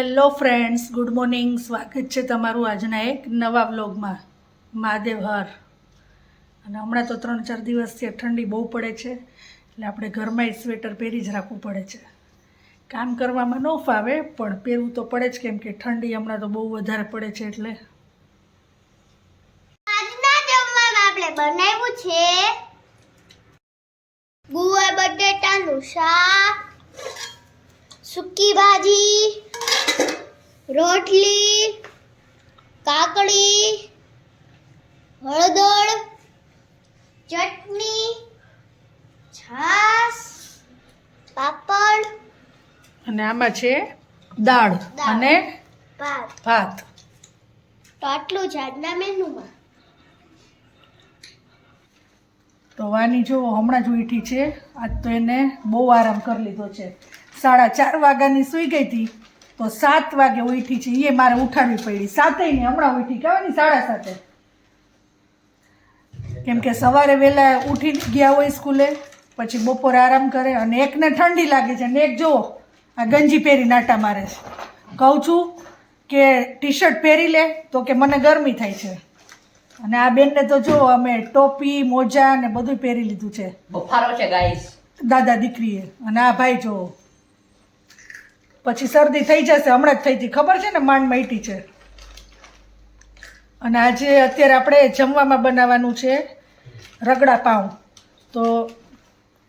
Hello friends, good morning. સ્વાગત છે તમારું આજના એક નવા વ્લોગમાં. મહાદેવ હર. અને હમણાં તો ત્રણ ચાર દિવસથી ઠંડી બહુ પડે છે, એટલે આપણે ઘરમાં સ્વેટર પહેરી જ રાખવું પડે છે. કામ કરવામાં ન ફાવે, પણ પહેરવું તો પડે જ, કેમ કે ઠંડી હમણાં તો બહુ વધારે પડે છે એટલે. આપણે બનાવ્યું છે ગુવાર બટેટાનું શાક, સૂકી ભાજી રોટલી કાકડી હળદર ચટણી છાસ પાપડ અને આમાં છે દાળ. અને ભાત. ભાત. તો આટલું જ આજના મેનુમાં. તો વાની જો હમણાં જ ઉઠી છે. આજ તો એને બહુ આરામ કરી લીધો છે. સાડા ચાર વાગ્યાની સૂઈ ગઈ હતી. તો સાત વાગે ઉઠી છે એ મારે ઉઠાડવી પડી. સાતે નહીં હમણાં ઉઠી. કહેવાની સાડા સાતે? કેમ કે સવારે વહેલા ઉઠી ગયા હોય સ્કૂલે પછી બપોરે આરામ કરે અને એકને ઠંડી લાગે છે. અને એક જુઓ આ ગંજી પહેરી નાટા મારે છે. કહું છું કે ટી શર્ટ પહેરી લે તો કે મને ગરમી થાય છે. અને આ બેનને તો જો અમે ટોપી મોજા ને બધું પહેરી લીધું છે. બફારો છે ગાઈસ દાદા દીકરીએ. અને આ ભાઈ જો પછી શરદી થઈ જશે હમણાં જ થઈ હતી. ખબર છે ને માંડ મૈટી છે. અને આજે અત્યારે આપણે જમવામાં બનાવવાનું છે રગડા પાઉં. તો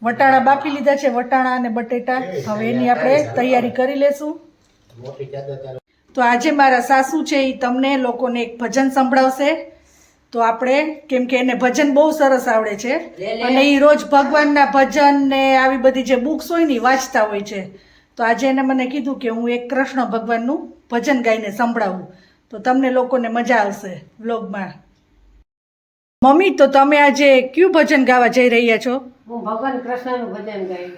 વટાણા બાફી લીધા છે વટાણા અને બટેટા. હવે એની આપણે તૈયારી કરી લેશું. તો આજે મારા સાસુ છે એ તમને લોકોને એક ભજન સંભળાવશે. તો આપણે કેમ કે એને ભજન બહુ સરસ આવડે છે. અને એ રોજ ભગવાનના ભજન ને આવી બધી જે બુક્સ હોય ને વાંચતા હોય છે. તો આજે એને મને કીધું કે હું એક કૃષ્ણ ભગવાનનું ભજન ગાઈને સંભળાવું. તો તમને લોકોને મજા આવશે વ્લોગમાં. મમ્મી તો તમે આજે કયું ભજન ગાવા જઈ રહ્યા છો? હું ભગવાન કૃષ્ણનું ભજન ગાઈ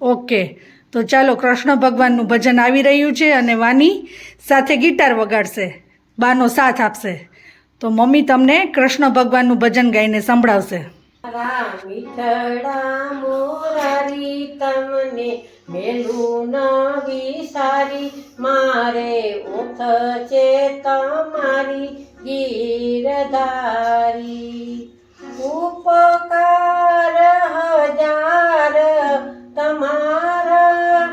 ઓકે. તો ચાલો કૃષ્ણ ભગવાનનું ભજન આવી રહ્યું છે અને વાની સાથે ગિટાર વગાડશે. બાનો સાથ આપશે. તો મમ્મી તમને કૃષ્ણ ભગવાનનું ભજન ગાઈને સંભળાવશે. રામ તમને મેલું નવી વિસારી, મારે ઓથ છે તમારી ગીરધારી. ઉપકાર હજાર તમારા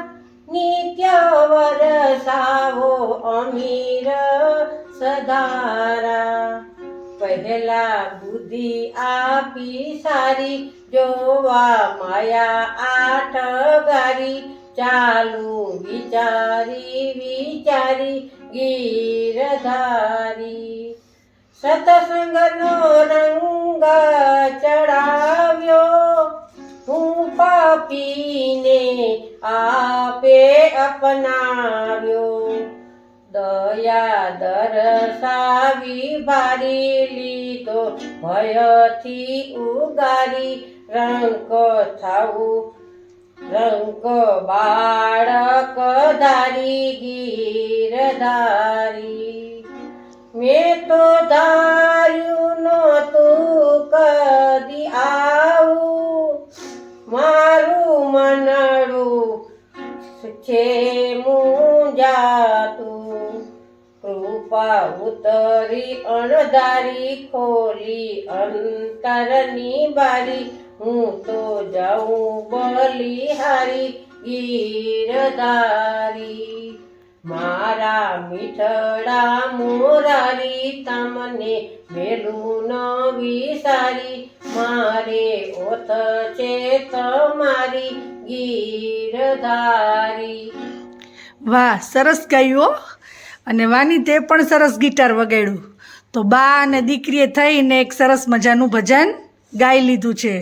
નિત્ય વરસાવો અમીર સધારા. પહેલા બુદ્ધિ આપી સારી, જોવા માયા આઠ ગારી. ચાલુ વિચારી વિચારી ગીરધારી સતસંગનો રંગ ચડાવ્યો, હું પાપીને આપે અપનાવ્યો. દયા દરસાવી, ભારી લીધો ભયથી ઉગારી રંક થાવું રંક બાળક ધારી ગીરધારી મેં તો ધાર્યું નહોતું કદી આવું. મારું મનડું છે મુંજાતું. કૃપા ઉતરી અણધારી ખોલી અંતરની બારી. હું તો જાઉં બલિહારી ગીરધારી. મારા મીઠડા મોરારી તમને મેલું ન વિસારી. મારે ઓથ છે તમારી ગીરધારી. વાહ, સરસ ગાયું અને વાની તે પણ સરસ ગિટાર વગાડ્યું. તો બા અને દીકરીએ થઈને એક સરસ મજાનું ભજન ગાઈ લીધું છે.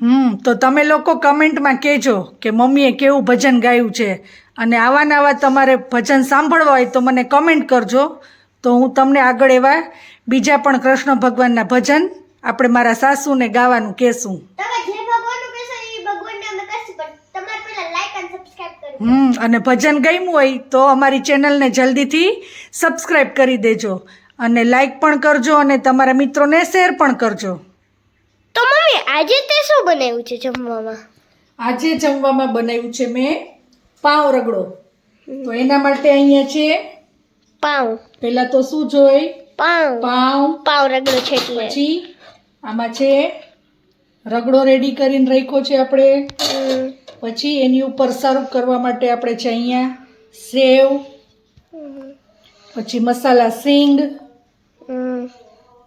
હમ તો તમે લોકો કમેન્ટમાં કહેજો કે મમ્મીએ કેવું ભજન ગાયું છે. અને આવા નવા આવા તમારે ભજન સાંભળવા હોય તો મને કમેન્ટ કરજો. તો હું તમને આગળ એવા બીજા પણ કૃષ્ણ ભગવાનના ભજન આપણે મારા સાસુને ગાવાનું કહેશો એ ભગવાનને અમે કહીશું પણ તમારે પહેલા લાઈક અને સબસ્ક્રાઇબ કરજો હમ અને ભજન ગમ્યું હોય તો અમારી ચેનલને જલ્દીથી સબસ્ક્રાઈબ કરી દેજો અને લાઈક પણ કરજો અને તમારા મિત્રોને શેર પણ કરજો. તો મમ્મી આજે તે શું બનાવ્યું છે જમવામાં? આજે જમવામાં બનાવ્યું છે મેં પાવ રગડો. તો એના માટે અહીંયા છે પાઉં પહેલા તો શું જોઈ? પાઉં પાવ. પાવ રગડો છે પછી આમાં છે રગડો રેડી કરીને રાખ્યો છે આપણે. પછી એની ઉપર સર્વ કરવા માટે આપણે છે અહીંયા સેવ, પછી મસાલા સિંગ,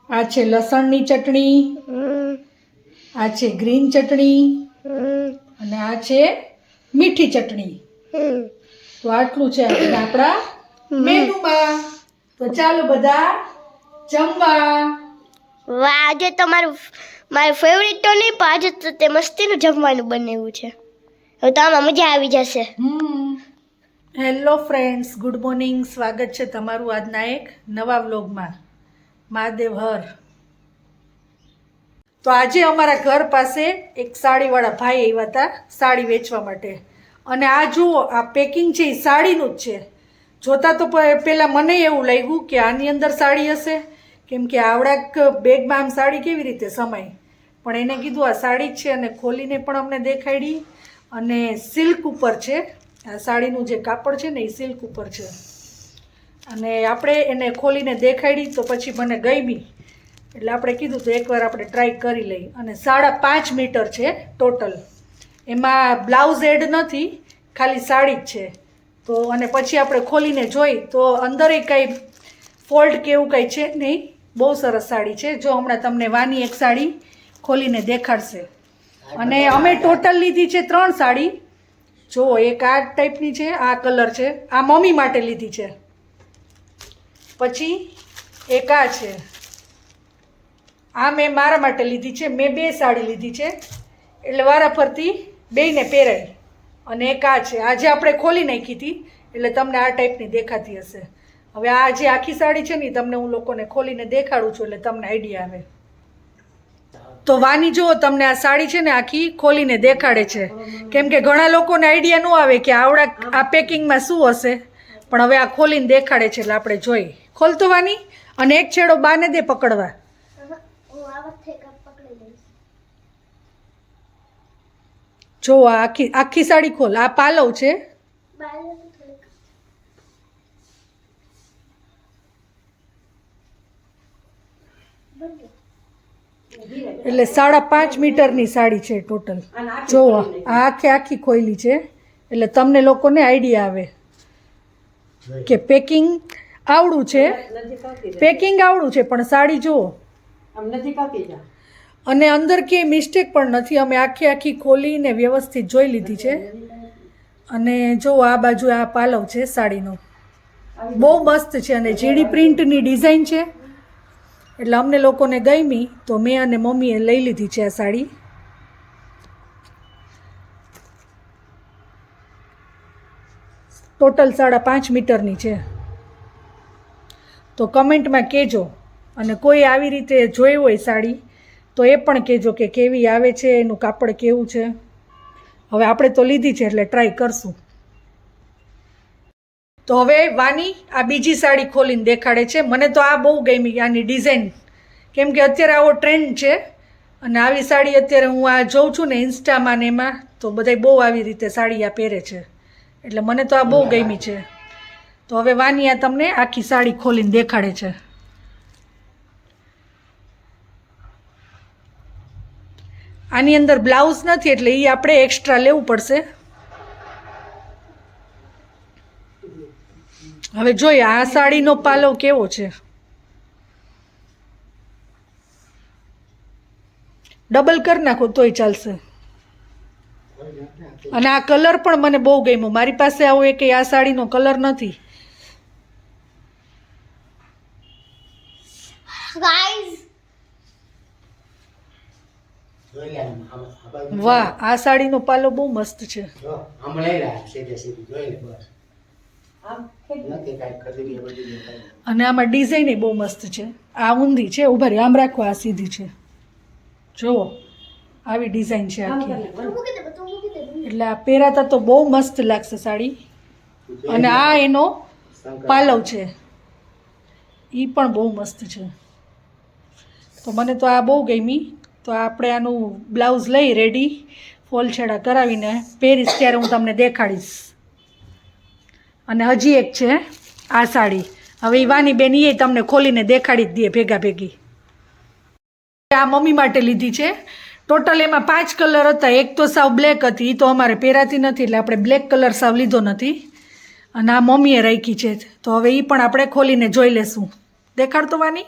આ છે લસણની ચટણી, આ છે ગ્રીન ચટણી અને આ છે મીઠી ચટણી. તો આટલું છે આપણે મેનુમાં. તો ચાલો બધા જમવા. વાહ, આજે તમારું મારું ફેવરિટ તો નહીં, પણ આજે તે મસ્તીનું જમવાનું બનેવું છે. હવે તો મજા આવી જશે. Hello friends, good morning. સ્વાગત છે તમારું આજના એક નવા વ્લોગમાં. મહાદેવ હર. તો આજે અમારા ઘર પાસે એક સાડીવાળા ભાઈ આવ્યા હતા સાડી વેચવા માટે. અને આ જુઓ, આ પેકિંગ છે, એ સાડીનું જ છે. જોતાં તો પહેલાં મને એવું લાગ્યું કે આની અંદર સાડી હશે. કેમ કે આવડાક બેગમાં આમ સાડી કેવી રીતે સમાય? પણ એને કીધું, આ સાડી જ છે અને ખોલીને પણ અમને દેખાડી. અને સિલ્ક ઉપર છે. આ સાડીનું જે કાપડ છે ને એ સિલ્ક ઉપર છે. અને આપણે એને ખોલીને દેખાડી તો પછી મને ગમી. એટલે આપણે કીધું તો એકવાર આપણે ટ્રાય કરી લઈ. અને સાડા પાંચ મીટર છે ટોટલ. એમાં બ્લાઉઝ એડ નથી, ખાલી સાડી જ છે. તો અને પછી આપણે ખોલીને જોઈ તો અંદરે કાંઈ ફોલ્ડ કે એવું કંઈ છે નહીં. બહુ સરસ સાડી છે. જો હમણાં તમને વાની એક સાડી ખોલીને દેખાડશે. અને અમે ટોટલ લીધી છે ત્રણ સાડી. જો, એક આ ટાઈપની છે, આ કલર છે, આ મમ્મી માટે લીધી છે. પછી એક આ છે. આ મેં મારા માટે લીધી છે, મેં બે સાડી લીધી છે. એટલે વારા ફરતી બેને પહેરાય અને એક આ છે. આજે આપણે ખોલી નાખી હતી, એટલે તમને આ ટાઈપની દેખાતી હશે. હવે આ જે આખી સાડી છે ને તમને હું લોકોને ખોલીને દેખાડું છું, એટલે તમને આઈડિયા આવે. તો વાની જુઓ તમને આ સાડી છે ને આખી ખોલીને દેખાડે છે. કેમ કે ઘણા લોકોને આઈડિયા ન આવે કે આવડા આ પેકિંગમાં શું હશે. પણ હવે આ ખોલીને દેખાડે છે એટલે આપણે જોઈ. ખોલતો વાની અને એક છેડો બાને દે પકડવા. જો આ આખી આખી સાડી ખોલ. આ પાલવ છે. એટલે સાડા પાંચ મીટરની સાડી છે ટોટલ. જો આ આખી આખી ખોઈલી છે. એટલે તમને લોકોને આઈડિયા આવે કે પેકિંગ આવડું છે. પેકિંગ આવડું છે પણ સાડી જુઓ. અને અંદર કે મિસ્ટેક પણ નથી. અમે આખી આખી ખોલીને વ્યવસ્થિત જોઈ લીધી છે. અને જો આ બાજુ આ પાલવ છે સાડીનો. બહુ મસ્ત છે અને જીડી પ્રિન્ટની ડિઝાઇન છે. એટલે અમને લોકોને ગમી તો મેં અને મમ્મીએ લઈ લીધી છે આ સાડી. ટોટલ સાડા પાંચ મીટરની છે. તો કમેન્ટમાં કહેજો અને કોઈ આવી રીતે જોઈ હોય સાડી, તો એ પણ કહેજો કે કેવી આવે છે, એનું કાપડ કેવું છે. હવે આપણે તો લીધી છે એટલે ટ્રાય કરશું. તો હવે વાની આ બીજી સાડી ખોલીને દેખાડે છે. મને તો આ બહુ ગમી આની ડિઝાઇન કેમ કે અત્યારે આવો ટ્રેન્ડ છે અને આવી સાડી અત્યારે હું આ જોઉં છું ને ઇન્સ્ટામાં ને એમાં તો બધાય બહુ આવી રીતે સાડી આ પહેરે છે. એટલે મને તો આ બહુ ગમી છે. તો હવે વાની આ તમને આખી સાડી ખોલીને દેખાડે છે. આની અંદર બ્લાઉઝ નથી એટલે એ આપણે એક્સ્ટ્રા લેવું પડશે. હવે જોઈએ આ સાડીનો પાલવ કેવો છે? ડબલ કરી નાખો તોય ચાલશે. અને આ કલર પણ મને બહુ ગમ્યો. મારી પાસે આવો એક આ સાડીનો કલર નથી. વાહ આ સાડીનો પાલો બહુ મસ્ત છે. આમ એ. અને આમાં ડિઝાઇન બહુ મસ્ત છે. આ ઊંધી છે ઊભા રહી આમ રાખો આ સીધી છે. જુઓ આવી ડિઝાઇન છે આખી. કરી તું મૂકી દે તું મૂકી દે એટલે આ પહેરાતા તો બહુ મસ્ત લાગશે સાડી. અને આ એનો પાલવ છે. એ પણ બહુ મસ્ત છે. તો મને તો આ બહુ ગમી. તો આપણે આનું બ્લાઉઝ લઈ રેડી ફોલ છેડા કરાવીને પહેરીશ ત્યારે હું તમને દેખાડીશ. અને હજી એક છે આ સાડી. હવે ઈવાની વાની બેન એ તમને ખોલીને દેખાડી જ દે ભેગા ભેગી. આ મમ્મી માટે લીધી છે. ટોટલ એમાં પાંચ કલર હતા. એક તો સાવ બ્લેક હતી એ તો અમારે પહેરાતી નથી એટલે આપણે બ્લેક કલર સાવ લીધો નથી. અને આ મમ્મીએ રાખી છે. તો હવે એ પણ આપણે ખોલીને જોઈ લેશું. દેખાડતો વાની?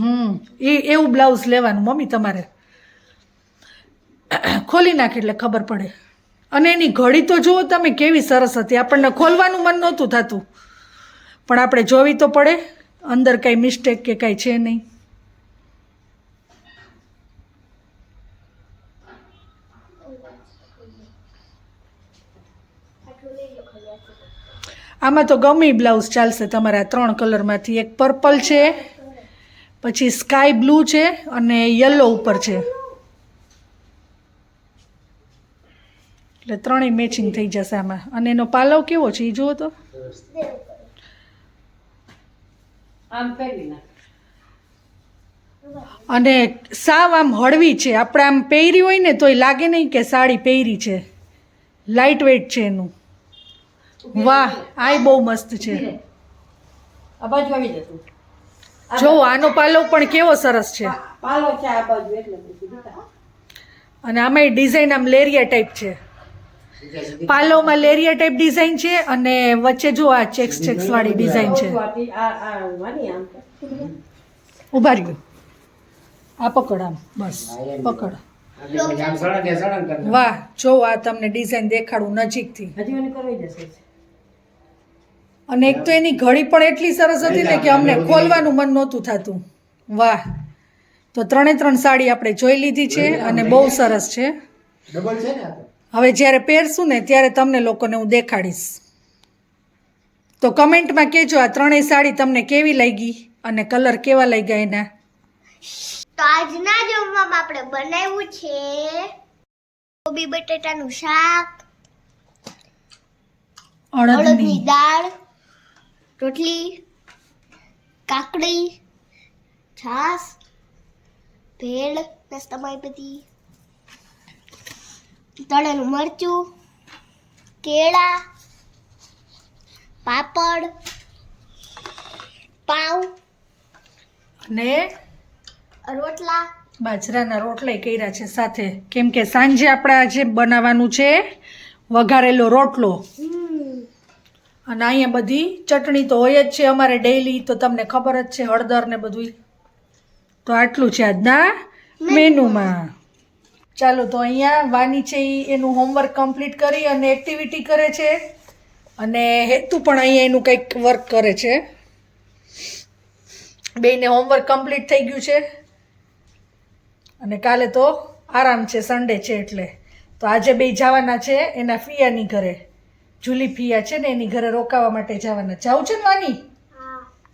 હમ એ એવું બ્લાઉઝ લેવાનું મમ્મી તમારે. ખોલી નાખી એટલે ખબર પડે. અને એની ઘડી તો જુઓ તમે કેવી સરસ હતી. આપણને ખોલવાનું મન નહોતું થતું. પણ આપણે જોવી તો પડે. અંદર કાંઈ મિસ્ટેક કે કાંઈ છે નહીં. આમાં તો ગમે બ્લાઉઝ ચાલશે તમારા ત્રણ કલરમાંથી. એક પર્પલ છે, પછી સ્કાય બ્લુ છે અને યલો ઉપર છે. એટલે ત્રણેય મેચિંગ થઈ જશે આમાં. અને એનો પાલવ કેવો છે? એ જુઓ તો. અને સાવ આમ હળવી છે. આપણે આમ પહેરી હોય ને તોય લાગે નહીં કે સાડી પહેરી છે. લાઇટ વેઇટ છે એનું. વાહ આ બહુ મસ્ત છે. જો આનો પાલવ પણ કેવો સરસ છે. પાલો છે આ બાજુ એટલે અને આમાં ડિઝાઇન આમ લેરિયા ટાઈપ છે. સીધા મલેરિયા લેરિયા ટાઈપ ડિઝાઇન છે અને વચ્ચે જો આ ચેક્સ ચેક્સ વાળી ડિઝાઇન છે. ઊભા રહ્યું. આ પકડ આમ બસ પકડ. વાહ જો આ તમને ડિઝાઇન દેખાડું નજીકથી. અને એક તો એની ઘડી પણ એટલી સરસ હતી ને કે અમને ખોલવાનું મન નહોતું થતું. વાહ. તો ત્રણે ત્રણ સાડી આપણે જોઈ લીધી છે અને બહુ સરસ છે. ડબલ છે ને? હવે જ્યારે પહેરશું ને ત્યારે તમને લોકોને હું દેખાડીશ. તો કમેન્ટમાં કહેજો આ ત્રણેય સાડી તમને કેવી લાગી અને કલર કેવા લાગ્યા એના? તો આજના જમવામાં આપણે બનાવ્યું છે. કોબી બટેટાનું શાક અડદની અડદની. દાળ રોટલી કાકડી છાસ ભેળ નાસ્તામાં બધી. તળેલું મરચું કેળા પાપડ પાવ અને રોટલા. બાજરાના રોટલા કર્યા છે સાથે. કેમ કે સાંજે આપણે આજે બનાવવાનું છે વઘારેલો રોટલો. અને અહીંયા બધી ચટણી તો હોય જ છે અમારે ડેઈલી તો તમને ખબર જ છે હળદર ને બધું તો આટલું છે આજના મેનુમાં ચાલો તો અહીંયા વાની છે એ એનું હોમવર્ક કમ્પ્લીટ કરી અને એક્ટિવિટી કરે છે. અને હેતુ પણ અહીંયા એનું કંઈક વર્ક કરે છે. બેયને હોમવર્ક કમ્પ્લીટ થઈ ગયું છે. અને કાલે તો આરામ છે સન્ડે છે એટલે. તો આજે બે જવાના છે એના ફિયાની ઘરે. જુલી ફિયા છે ને એની ઘરે રોકાવા માટે જવાના. જાવું છે ને વાની?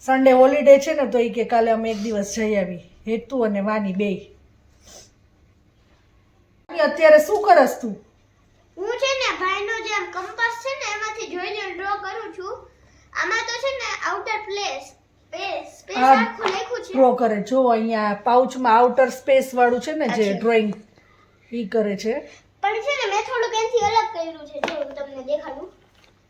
સન્ડે હોલિડે છે ને તો એ કે કાલે અમે એક દિવસ જઈ આવી. હેતુ અને વાની બે અત્યારે શું કરસ તું? હું છે ને ભાઈનો જે કંપાસ છે ને એમાંથી જોઈને ડ્રો કરું છું. આમાં તો છે ને આઉટર પ્લેસ ડ્રો કરે. જો અહીંયા પાઉચમાં આઉટર સ્પેસ વાળું છે ને જે ડ્રોઈંગ એ કરે છે. પણ છે ને મેં થોડુંક એનાથી અલગ કર્યું છે જો હું તમને દેખાડું.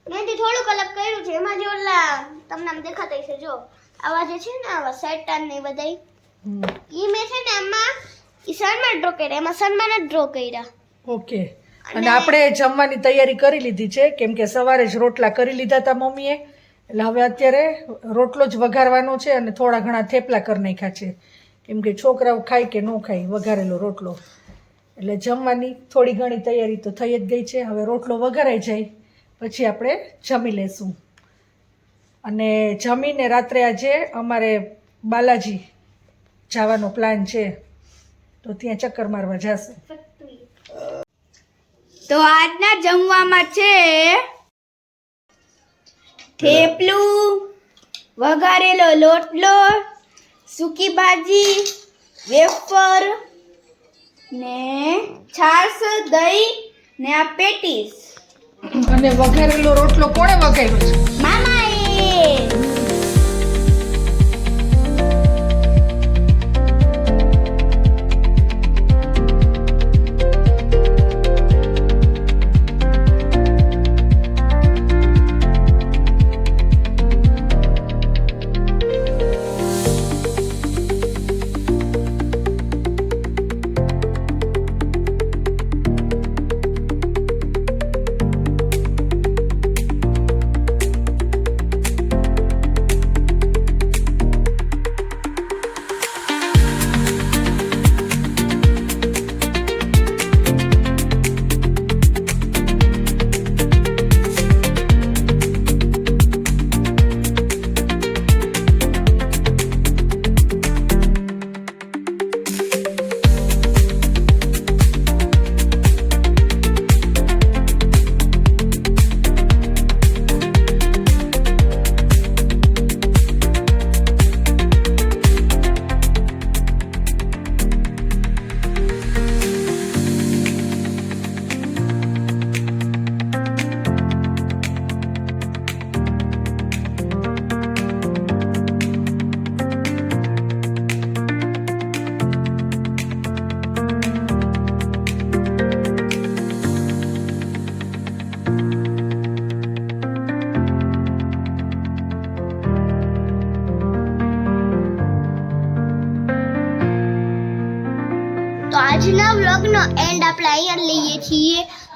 મેં તે થોડુંક અલગ કર્યું છે એમાં જે ઓલા તમને આમ દેખાતા હશે જો. આવા જે છે ને આવા સેટન ને બધાય. ઈ ઈ સનમાં ડ્રો કર્યા. એમાં સનમાં જ ડ્રો કર્યા. ઓકે. અને આપણે જમવાની તૈયારી કરી લીધી છે. કેમ કે સવારે જ રોટલા કરી લીધા હતા મમ્મીએ. એટલે હવે અત્યારે રોટલો જ વઘારવાનો છે અને થોડા ઘણા થેપલા કરી નાખ્યા છે. કેમ કે છોકરાઓ ખાય કે ન ખાય વઘારેલો રોટલો. એટલે જમવાની થોડી ઘણી તૈયારી તો થઈ જ ગઈ છે. હવે રોટલો વઘારાઈ જાય. પછી આપણે જમી લેશું. અને જમીને રાત્રે આજે અમારે બાલાજી જવાનો પ્લાન છે. તો ત્યાં ચક્કર મારવા જશે. તો આજના જમવામાં છે થેપલું વઘારેલો લોટલો સૂકી ભાજી વેફર ને છાશ દહીં ને આ પેટીસ. અને વઘારેલો રોટલો કોણે વઘાર્યો છે?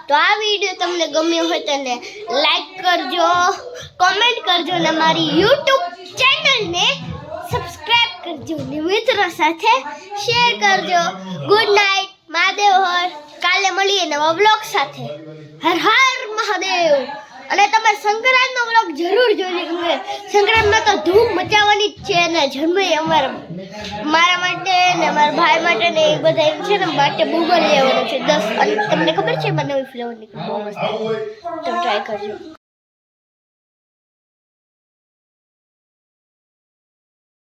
તો આ વીડિયો તમને ગમ્યો હોય તેને લાઈક કરજો કોમેન્ટ કરજો અને મારી યુટ્યુબ ચેનલને સબસ્ક્રાઈબ કરજો અને મિત્રો સાથે શેર કરજો. ગુડ નાઇટ મહાદેવ હર. કાલે મળીએ નવા વ્લોગ સાથે. હર હર મહાદેવ. અને તમે સંક્રાંતનો વ્લોગ જરૂર જોજો સંક્રાંતમાં તો ધૂમ મચાવવાની જ છે અને જન્મે અમારા મારા માટે ને મારા ભાઈ માટે ને એ બધા છે ને માટે બુગર લેવાનું છે. દસ અને તમને ખબર છે, મને ફ્લેવર નીકળી બહુ મસ્ત. તમે ટ્રાય કરજો.